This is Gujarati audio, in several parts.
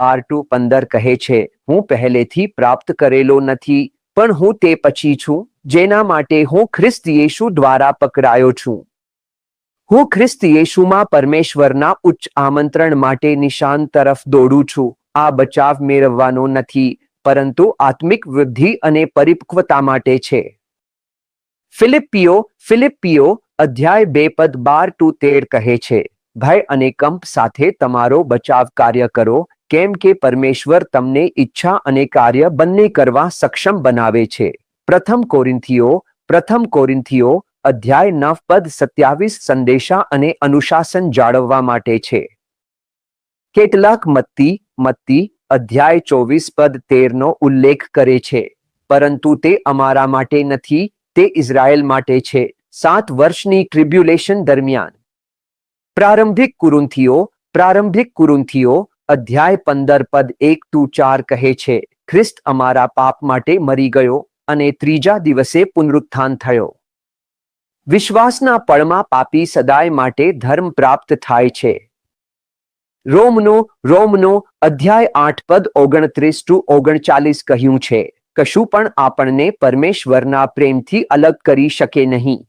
આર ટુ પંદર કહે છે, હું પહેલેથી પ્રાપ્ત કરેલો નથી, પણ હું તે પછી છું, જેના માટે હું ખ્રિસ્ત યેશુ દ્વારા પકડાયો છું. હું ખ્રિસ્ત યેશુમાં પરમેશ્વરના ઉચ્ચ આમંત્રણ માટે નિશાન તરફ દોડું છું. આ બચાવ મેળવવાનો નથી, પરંતુ આત્મિક વૃદ્ધિ અને પરિપક્વતા માટે છે. ફિલિપિયો ફિલિપિયો અધ્યાય બે પદ બાર ટુ તેર કહે છે, ભય અને કંપ સાથે તમારો બચાવ કાર્ય કરો કેમ કે પરમેશ્વર તમને ઈચ્છા અને કાર્ય બંને કરવા સક્ષમ બનાવે છે. પ્રથમ કોરિંથીઓ પ્રથમ કોરિંથીઓ, અધ્યાય નવ પદ સત્યાવીસ સંદેશા અને અનુશાસન જાળવવા માટે છે. કેટલાક મત્તી મત્તી, અધ્યાય ચોવીસ પદ તેરનો ઉલ્લેખ કરે છે. પરંતુ તે અમારા માટે નથી, તે ઇઝરાયલ માટે છે. સાત વર્ષની ટ્રિબ્યુલેશન દરમિયાન. પ્રારંભિક કુરુંથીઓ પ્રારંભિક કુરુંથીઓ અધ્યાય પંદર પદ એક ટુ ચાર કહે છે, ખ્રિસ્ત અમારા પાપ માટે મરી ગયો અને ત્રીજા દિવસે પુનરુત્થાન થયો. વિશ્વાસના પળમાં પાપી સદાય માટે ધર્મ પ્રાપ્ત થાય છે. રોમનો રોમનો અધ્યાય આઠ પદ ઓગણત્રીસ ટુ ઓગણચાલીસ કહ્યું છે, કશું પણ આપણને પરમેશ્વરના પ્રેમથી અલગ કરી શકે નહીં.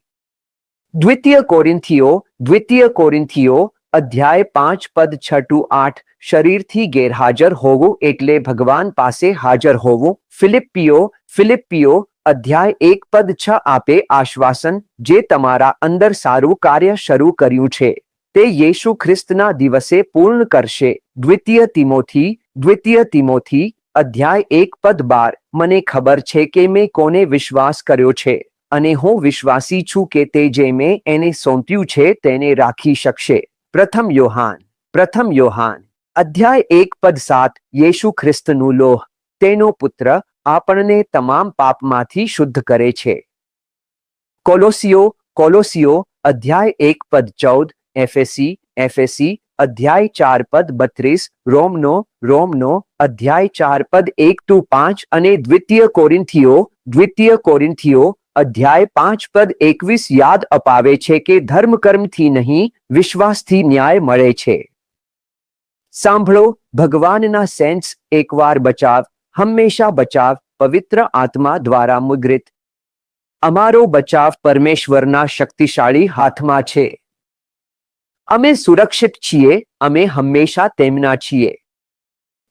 દ્વિતીય કોરિન્થીઓ દ્વિતીય કોરિંથીઓ અધ્યાય પાંચ પદ છ ટુ આઠ, શરીરથી ગેરહાજર હોવું એટલે ભગવાન પાસે હાજર હોવું. ફિલિપિયો ફિલિપિયો અધ્યાય એક પદ છ આપે આશ્વાસન, જે તમારા અંદર સારું કાર્ય શરૂ કર્યું છે. તે યેશુ ખ્રિસ્તના દિવસે પૂર્ણ કરશે. દ્વિતીય તિમોથી દ્વિતીય તિમોથી, અધ્યાય એક પદ બાર, મને ખબર છે કે મેં કોને વિશ્વાસ કર્યો છે, અને હું વિશ્વાસી છું કે તે જે મેં એને સોંપ્યું છે તેને રાખી શકશે. પ્રથમ યોહાન પ્રથમ યોહાન, અધ્યાય એક પદ સાત, યેશુ ખ્રિસ્તનું લોહ, તેનો પુત્ર આપણને તમામ પાપમાંથી શુદ્ધ કરે છે. કોલોસિયો કોલોસિયો અધ્યાય એક પદ ચૌદ, એફએસી એફએસી, અધ્યાય ચાર પદ બત્રીસ, રોમનો રોમનો, અધ્યાય ચાર પદ એક ટુ પાંચ અને દ્વિતીય કોરિંથીઓ દ્વિતીય કોરિંથીઓ અધ્યાય પાંચ પદ એકવીસ યાદ અપાવે છે કે ધર્મ કર્મથી નહીં, વિશ્વાસથી ન્યાય મળે છે. સાંભળો, ભગવાનના સેન્સ એકવાર બચાવ, હંમેશા બચાવ, પવિત્ર આત્મા દ્વારા મુદ્રિત. અમારો બચાવ પરમેશ્વરના શક્તિશાળી હાથમાં છે. અમે સુરક્ષિત છીએ, અમે હંમેશા તેમના છીએ.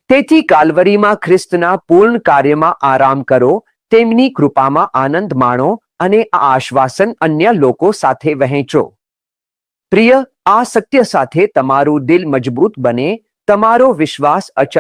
તેથી કાલવરીમાં ખ્રિસ્તના પૂર્ણ કાર્યમાં આરામ કરો તેમની કૃપામાં આનંદ માણો અને આ આશ્વાસન અન્ય લોકો સાથે વહેંચો. પ્રિય, આ સત્ય સાથે તમારું દિલ મજબૂત બને, તમારો વિશ્વાસ અચળ